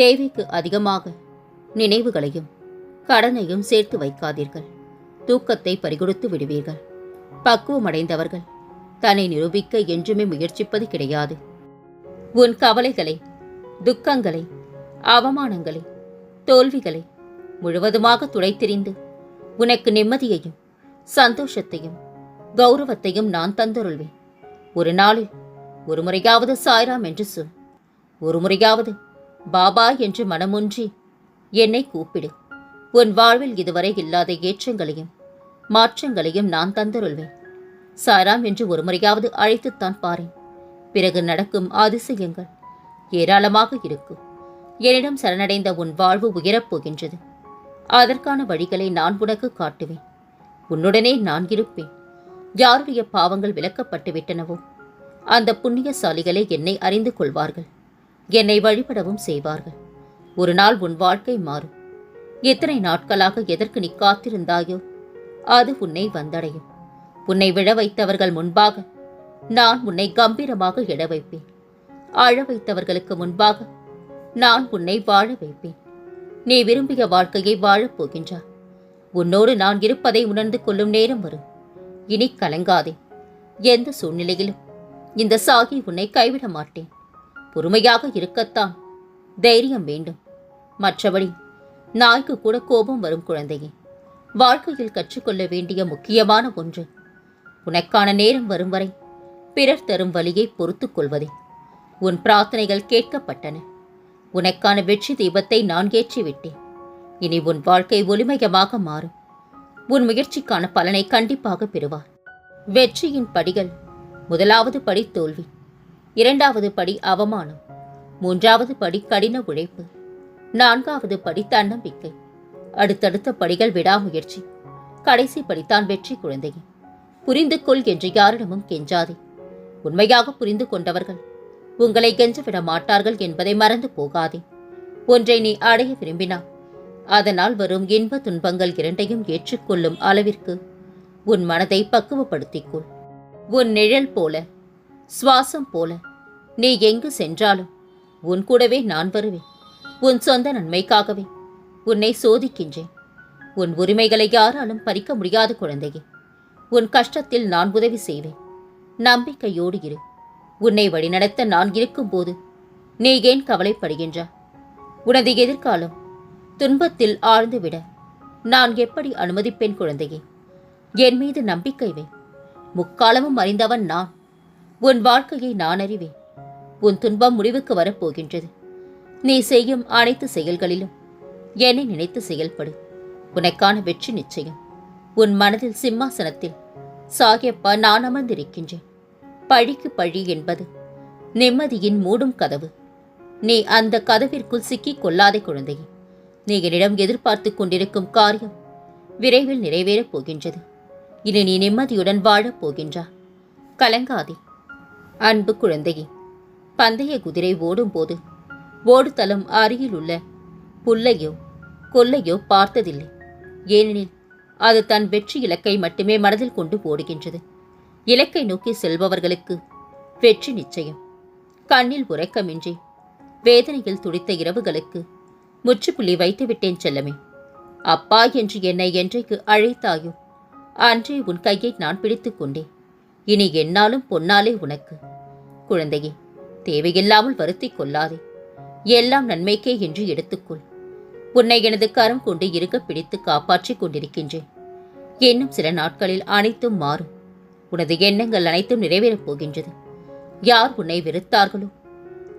தேவைக்கு அதிகமாக நினைவுகளையும் கடனையும் சேர்த்து வைக்காதீர்கள். தூக்கத்தை பறிகொடுத்து விடுவீர்கள். பக்குவமடைந்தவர்கள் தன்னை நிரூபிக்க என்றுமே முயற்சிப்பது கிடையாது. உன் கவலைகளை துக்கங்களை அவமானங்களை தோல்விகளை முழுவதுமாக துடைத்தெறிந்து உனக்கு நிம்மதியையும் சந்தோஷத்தையும் கௌரவத்தையும் நான் தந்தருள்வேன். ஒரு நாளில் ஒரு முறையாவது சாய்ராம் என்று சொல். ஒரு முறையாவது பாபா என்று மனமுன்றி என்னை கூப்பிடு. உன் வாழ்வில் இதுவரை இல்லாத ஏற்றங்களையும் மாற்றங்களையும் நான் தந்தருள்வேன். சாராம் என்று ஒரு முறையாவது அழைத்துத்தான் பாரேன். பிறகு நடக்கும் அதிசயங்கள் ஏராளமாக இருக்கும் என்னிடம் சரணடைந்த உன் வாழ்வு உயரப் போகின்றது அதற்கான வழிகளை நான் உனக்கு காட்டுவேன். உன்னுடனே நான் இருப்பேன். யாருடைய பாவங்கள் விலக்கப்பட்டு விட்டனவோ அந்த புண்ணியசாலிகளை என்னை அறிந்து கொள்வார்கள். என்னை வழிபடவும் செய்வார்கள். ஒரு நாள் உன் வாழ்க்கை மாறும். எத்தனை நாட்களாக எதற்கு நீ காத்திருந்தாயோ அது உன்னை வந்தடையும். உன்னை விழ வைத்தவர்கள் முன்பாக நான் உன்னை கம்பீரமாக இட வைப்பேன். அழ வைத்தவர்களுக்கு முன்பாக நான் உன்னை வாழ வைப்பேன். நீ விரும்பிய வாழ்க்கையை வாழப் போகின்றாய். உன்னோடு நான் இருப்பதை உணர்ந்து கொள்ளும் நேரம் வரும். இனி கலங்காதே. எந்த சூழ்நிலையிலும் இந்த சாகி உன்னை கைவிட மாட்டேன். பொறுமையாக இருக்கத்தான். தைரியம் வேண்டும். மற்றபடி நாய்க்கு கூட கோபம் வரும் குழந்தையே. வாழ்க்கையில் கற்றுக்கொள்ள வேண்டிய முக்கியமான ஒன்று உனக்கான நேரம் வரும் வரை பிறர் தரும் வழியை பொறுத்துக் கொள்வதே. உன் பிரார்த்தனைகள் கேட்கப்பட்டன. உனக்கான வெற்றி தீபத்தை நான் ஏற்றிவிட்டேன். இனி உன் வாழ்க்கை ஒளிமயமாக மாறும். உன் முயற்சிக்கான பலனை கண்டிப்பாக பெறுவார் வெற்றியின் படிகள் முதலாவது படி தோல்வி. இரண்டாவது படி அவமானம் மூன்றாவது படி கடின உழைப்பு நான்காவது படி தன்னம்பிக்கை அடுத்தடுத்த படிகள் விடாமுயற்சி கடைசி படித்தான் வெற்றி குழந்தையே. புரிந்து கொள் என்று யாரிடமும் கெஞ்சாதே. உண்மையாக புரிந்து கொண்டவர்கள் உங்களை கெஞ்சவிட மாட்டார்கள் என்பதை மறந்து போகாதே. ஒன்றை நீ அடைய விரும்பினா அதனால் வரும் இன்ப துன்பங்கள் இரண்டையும் ஏற்றுக்கொள்ளும் அளவிற்கு உன் மனதை பக்குவப்படுத்திக் கொள். உன் நிழல் போல சுவாசம் போல. நீ எங்கு சென்றாலும் உன் கூடவே நான் வருவேன். உன் சொந்த நன்மைக்காகவே உன்னை சோதிக்கின்றேன். உன் உரிமைகளை யாராலும் பறிக்க முடியாத குழந்தையே உன் கஷ்டத்தில் நான் உதவி செய்வேன். நம்பிக்கையோடு இரு. உன்னை வழிநடத்த நான் இருக்கும்போது நீ ஏன் கவலைப்படுகின்றா? உனது எதிர்காலம் துன்பத்தில் ஆழ்ந்துவிட நான் எப்படி அனுமதிப்பேன் குழந்தையே? என் மீது நம்பிக்கை வை. முக்காலமும் அறிந்தவன் நான். உன் வாழ்க்கையை நான் அறிவேன். உன் துன்பம் முடிவுக்கு வரப்போகின்றது. நீ செய்யும் அனைத்து செயல்களிலும் என்னை நினைத்து செயல்படு. உனக்கான வெற்றி நிச்சயம். உன் மனதில் சிம்மாசனத்தில் சாகியப்பா நான் அமர்ந்திருக்கின்றேன். பழிக்கு பழி என்பது நிம்மதியின் மூடும் கதவு. நீ அந்த கதவிற்குள் சிக்கிக் கொள்ளாதே குழந்தையே நீ என்னிடம் எதிர்பார்த்து கொண்டிருக்கும் காரியம் விரைவில் நிறைவேறப் போகின்றது. இனி நீ நிம்மதியுடன் வாழப் போகின்றா. கலங்காதே. அன்பு குழந்தையே பந்தய குதிரை ஓடும்போது ஓடுதளம் அருகில் உள்ள புல்லையோ கொல்லையோ பார்த்ததில்லை. ஏனெனில் அது தன் வெற்றி இலக்கை மட்டுமே மனதில் கொண்டு ஓடுகின்றது. இலக்கை நோக்கி செல்பவர்களுக்கு வெற்றி நிச்சயம். கண்ணில் உறக்கமின்றி வேதனையில் துடித்த இரவுகளுக்கு முற்றுப்புள்ளி வைத்துவிட்டேன் செல்லமே. அப்பா என்று என்னை என்றைக்கு அழைத்தாயோ அன்றே உன் கையை நான் பிடித்துக் கொண்டேன். இனி என்னாலும் பொன்னாலே உனக்கு. குழந்தையே தேவையில்லாமல் வருத்திக் கொள்ளாதே. எல்லாம் நன்மைக்கே என்று எடுத்துக்கொள். உன்னை எனது கரம் கொண்டு இருக்க பிடித்து காப்பாற்றிக் கொண்டிருக்கின்றேன். இன்னும் சில நாட்களில் அனைத்தும் மாறும். உனது எண்ணங்கள் அனைத்தும் நிறைவேறப் போகின்றது. யார் உன்னை வெறுத்தார்களோ?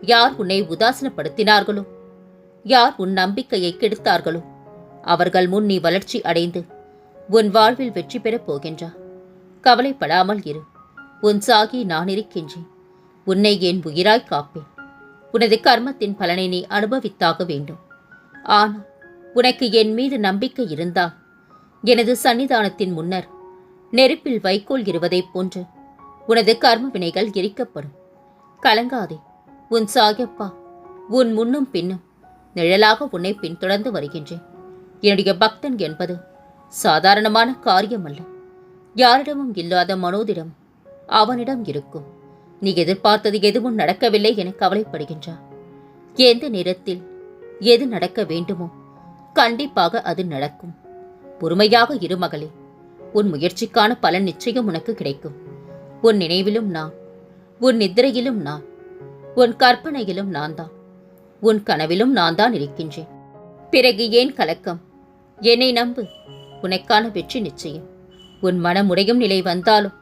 யார் உன்னை உதாசனப்படுத்தினார்களோ? யார் உன் நம்பிக்கையை கெடுத்தார்களோ? அவர்கள் முன் நீ வளர்ச்சி அடைந்து உன் வாழ்வில் வெற்றி பெறப் போகின்றா. கவலைப்படாமல் இரு. உன் சாகி நான் இருக்கின்றேன். உன்னை என் உயிராய் காப்பேன். உனது கர்மத்தின் பலனை நீ அனுபவித்தாக வேண்டும். ஆனால் உனக்கு என் மீது நம்பிக்கை இருந்தால் எனது சன்னிதானத்தின் முன்னர் நெருப்பில் வைக்கோல் இருவதைப் போன்று உனது கர்ம வினைகள் எரிக்கப்படும். கலங்காதே உன் சாகப்பா உன் முன்னும் பின்னும் நிழலாக உன்னை பின்தொடர்ந்து வருகின்றேன். என்னுடைய பக்தன் என்பது சாதாரணமான காரியமல்ல. யாரிடமும் இல்லாத மனோதிடம் அவனிடம் இருக்கும். நீ எதிர்பார்த்தது எதுவும் நடக்கவில்லை என கவலைப்படுகின்றார் எந்த நேரத்தில் எது நடக்க வேண்டுமோ கண்டிப்பாக அது நடக்கும். பொறுமையாக இரு மகளே. உன் முயற்சிக்கான பலன் நிச்சயம் உனக்கு கிடைக்கும். உன் நினைவிலும் நான் உன் நித்திரையிலும் நான் உன் கற்பனையிலும் நான் தான் உன் கனவிலும் நான் தான் இருக்கின்றேன். பிறகு ஏன் கலக்கம்? என்னை நம்பு. உனக்கான வெற்றி நிச்சயம். உன் மனமுடையும் நிலை வந்தாலும்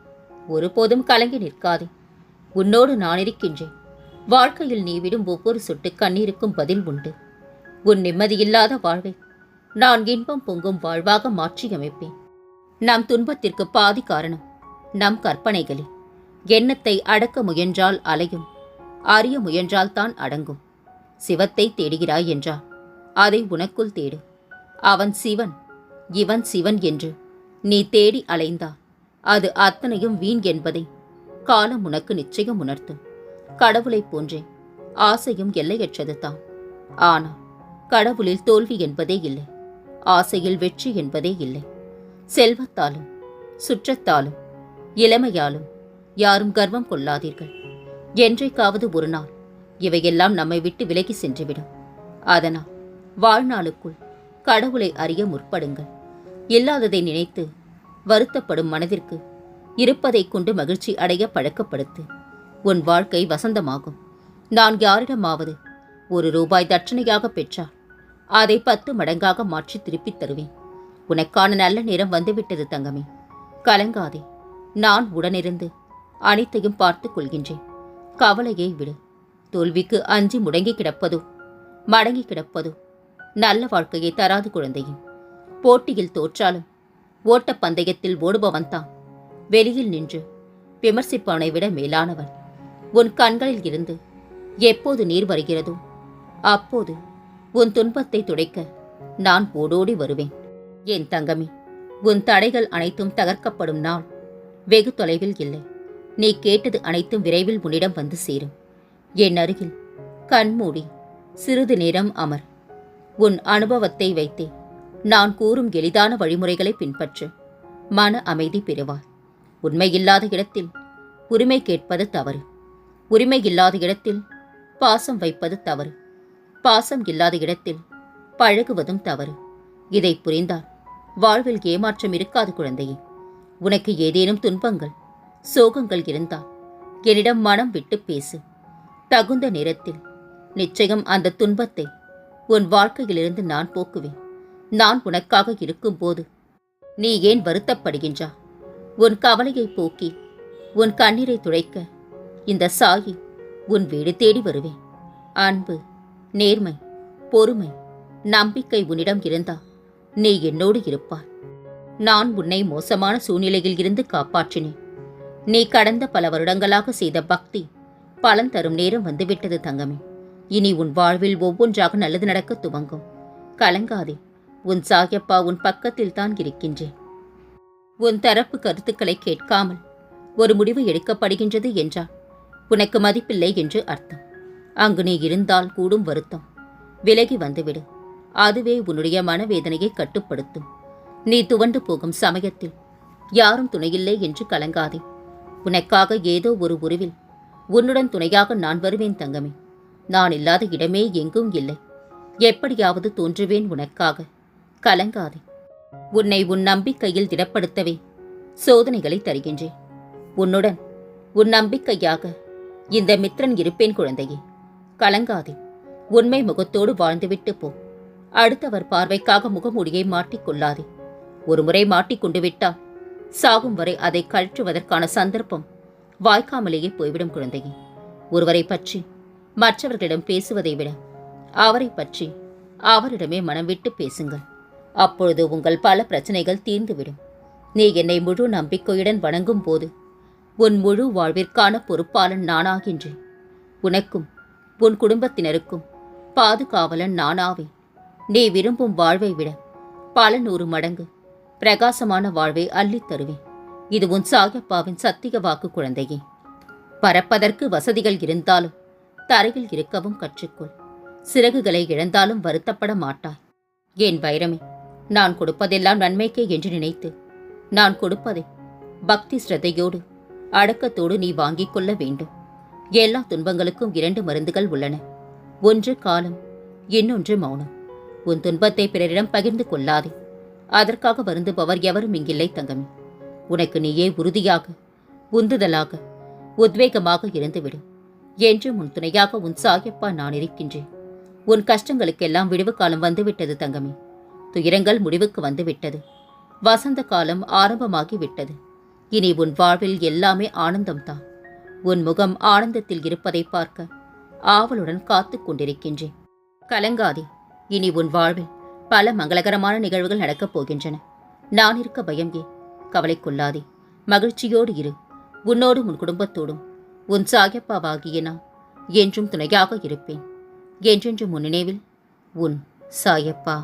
ஒருபோதும் கலங்கி நிற்காதே. உன்னோடு நான் இருக்கின்றேன் வாழ்க்கையில் நீ விடும் ஒவ்வொரு சொட்டு கண்ணீருக்கும் பதில் உண்டு. உன் நிம்மதியில்லாத வாழ்வை நான் இன்பம் பொங்கும் வாழ்வாக மாற்றியமைப்பேன். நம் துன்பத்திற்கு பாதி காரணம் நம் கற்பனைகளே. எண்ணத்தை அடக்க முயன்றால் அலையும். அறிய முயன்றால் தான் அடங்கும். சிவத்தை தேடுகிறாய் என்றால் அதை உனக்குள் தேடு. அவன் சிவன் இவன் சிவன் என்று நீ தேடி அலைந்தா அது அத்தனையும் வீண் என்பதை காலம் உனக்கு நிச்சயம் உணர்த்தும் கடவுளைப் போன்றே ஆசையும் எல்லையற்றது தான் ஆனால் கடவுளில் தோல்வி என்பதே இல்லை. ஆசையில் வெற்றி என்பதே இல்லை. செல்வத்தாலும் சுற்றத்தாலும் இளமையாலும் யாரும் கர்வம் கொள்ளாதீர்கள். என்றைக்காவது ஒரு நாள் இவையெல்லாம் நம்மை விட்டு விலகி சென்றுவிடும். அதனால் வாழ்நாளுக்குள் கடவுளை அறிய முற்படுங்கள். இல்லாததை நினைத்து வருத்தப்படும் மனதிற்கு. இருப்பதை கொண்டு மகிழ்ச்சி அடைய பழக்கப்படுத்து. உன் வாழ்க்கை வசந்தமாகும். நான் யாரிடமாவது ஒரு ரூபாய் தட்சணையாக பெற்றால் அதை பத்து மடங்காக மாற்றி திருப்பித் தருவேன். உனக்கான நல்ல நேரம் வந்துவிட்டது தங்கமே. கலங்காதே. நான் உடனிருந்து அனைத்தையும் பார்த்துக் கொள்கின்றேன். கவலையை விடு. தோல்விக்கு அஞ்சி முடங்கி கிடப்பதோ மடங்கி கிடப்பதோ நல்ல வாழ்க்கையை தராது குழந்தையும் போட்டியில் தோற்றாலும் ஓட்டப்பந்தயத்தில் ஓடுபவன் தான். வெளியில் நின்று விமர்சிப்பவனை விட மேலானவன். உன் கண்களில் இருந்து எப்போது நீர் வருகிறதோ அப்போது உன் துன்பத்தை துடைக்க நான் ஓடோடி வருவேன். என் தங்கமி உன் தடைகள் அனைத்தும் தகர்க்கப்படும் நாள் வெகு தொலைவில் இல்லை. நீ கேட்டது அனைத்தும் விரைவில் உன்னிடம் வந்து சேரும். என் அருகில் கண்மூடி சிறிது நேரம் அமர். உன் அனுபவத்தை வைத்தே நான் கூறும் எளிதான வழிமுறைகளை பின்பற்று. மன அமைதி பெறுவார் உண்மையில்லாத இடத்தில் உரிமை கேட்பது தவறு. உரிமை இல்லாத இடத்தில் பாசம் வைப்பது தவறு. பாசம் இல்லாத இடத்தில் பழகுவதும் தவறு. இதை புரிந்தால் வாழ்வில் ஏமாற்றம் இருக்காது குழந்தையே. உனக்கு ஏதேனும் துன்பங்கள் சோகங்கள் இருந்தால் என்னிடம் மனம் விட்டு பேசு. தகுந்த நேரத்தில் நிச்சயம் அந்த துன்பத்தை உன் வாழ்க்கையிலிருந்து நான் போக்குவேன். நான் உனக்காக இருக்கும்போது நீ ஏன் வருத்தப்படுகின்றா? உன் கவலையை போக்கி உன் கண்ணீரை துடைக்க இந்த சாயி உன் வீடு தேடி வருவேன். அன்பு நேர்மை பொறுமை நம்பிக்கை உன்னிடம் இருந்தா நீ என்னோடு இருப்பாய். நான் உன்னை மோசமான சூழ்நிலையில் இருந்து காப்பாற்றினேன். நீ கடந்த பல வருடங்களாக செய்த பக்தி பலன் தரும் நேரம் வந்துவிட்டது தங்கமே. இனி உன் வாழ்வில் ஒவ்வொன்றாக நல்லது நடக்க துவங்கும். கலங்காதே. உன் சாயப்பா உன் பக்கத்தில் தான் இருக்கின்றேன். உன் தரப்பு கருத்துக்களை கேட்காமல் ஒரு முடிவு எடுக்கப்படுகின்றது என்றால் உனக்கு மதிப்பில்லை என்று அர்த்தம். அங்கு நீ இருந்தால் கூடும் வருத்தம். விலகி வந்துவிடு. அதுவே உன்னுடைய மனவேதனையை கட்டுப்படுத்தும். நீ துவண்டு போகும் சமயத்தில் யாரும் துணையில்லை என்று கலங்காதே. உனக்காக ஏதோ ஒரு உருவில் உன்னுடன் துணையாக நான் வருவேன் தங்கமே. நான் இல்லாத இடமே எங்கும் இல்லை. எப்படியாவது தோன்றுவேன் உனக்காக. கலங்காதே. உன்னை உன் நம்பிக்கையில் திடப்படுத்தவே சோதனைகளை தருகின்றேன். உன்னுடன் உன் நம்பிக்கையாக இந்த மித்ரன் இருப்பேன் குழந்தையே. கலங்காதே. உண்மை முகத்தோடு வாழ்ந்துவிட்டு போ. அடுத்தவர் பார்வைக்காக முகமூடியை மாட்டிக்கொள்ளாதே ஒரு முறை மாட்டிக்கொண்டு விட்டால் சாகும் வரை அதை கழற்றுவதற்கான சந்தர்ப்பம் வாய்க்காமலேயே போய்விடும் குழந்தையே. ஒருவரை பற்றி மற்றவர்களிடம் பேசுவதை விட அவரை பற்றி அவரிடமே மனம் விட்டு பேசுங்கள். அப்பொழுது உங்கள் பல பிரச்சனைகள் தீர்ந்துவிடும். நீ என்னை முழு நம்பிக்கையுடன் வணங்கும் போது உன் முழு வாழ்விற்கான பொறுப்பாளன் நானாகின்றேன். உனக்கும் உன் குடும்பத்தினருக்கும் பாதுகாவலன் நானாவேன். நீ விரும்பும் வாழ்வை விட பல நூறு மடங்கு பிரகாசமான வாழ்வை அள்ளித் தருவேன். இது உன் சாயப்பாவின் சத்திய வாக்கு குழந்தையே. பறப்பதற்கு வசதிகள் இருந்தாலும் தரையில் இருக்கவும் கற்றுக்கொள். சிறகுகளை இழந்தாலும் வருத்தப்பட மாட்டாய். என் வைரமே நான் கொடுப்பதெல்லாம் நன்மைக்கே என்று நினைத்து நான் கொடுப்பதை பக்தி ஸ்ரத்தையோடு அடக்கத்தோடு நீ வாங்கிக் கொள்ள வேண்டும். எல்லா துன்பங்களுக்கும் இரண்டு மருந்துகள் உள்ளன. ஒன்று காலம் இன்னொன்று மௌனம். உன் துன்பத்தை பிறரிடம் பகிர்ந்து கொள்ளாதே. அதற்காக வருந்துபவர் எவரும் இங்கில்லை தங்கமே. உனக்கு நீயே உறுதியாக உந்துதலாக உத்வேகமாக இருந்துவிடு. என்றும் உன் துணையாக உன் சாயப்பா நான் இருக்கின்றேன். உன் கஷ்டங்களுக்கெல்லாம் விடுவு காலம் வந்துவிட்டது தங்கமே. துயரங்கள் முடிவுக்கு வந்துவிட்டது. வசந்த காலம் ஆரம்பமாகி விட்டது இனி உன் வாழ்வில் எல்லாமே ஆனந்தம்தான். உன் முகம் ஆனந்தத்தில் இருப்பதை பார்க்க ஆவலுடன் காத்துக் கொண்டிருக்கின்றேன். கலங்காதே இனி உன் வாழ்வில் பல மங்களகரமான நிகழ்வுகள் நடக்கப் போகின்றன. நான் இருக்க பயம் ஏன்? கவலை கொள்ளாதே மகிழ்ச்சியோடு இரு. உன்னோடும் உன் குடும்பத்தோடும் உன் சாயப்பாவாகிய நான் என்றும் துணையாக இருப்பேன். என்றென்றும் உன் நினைவில் உன் சாயப்பா.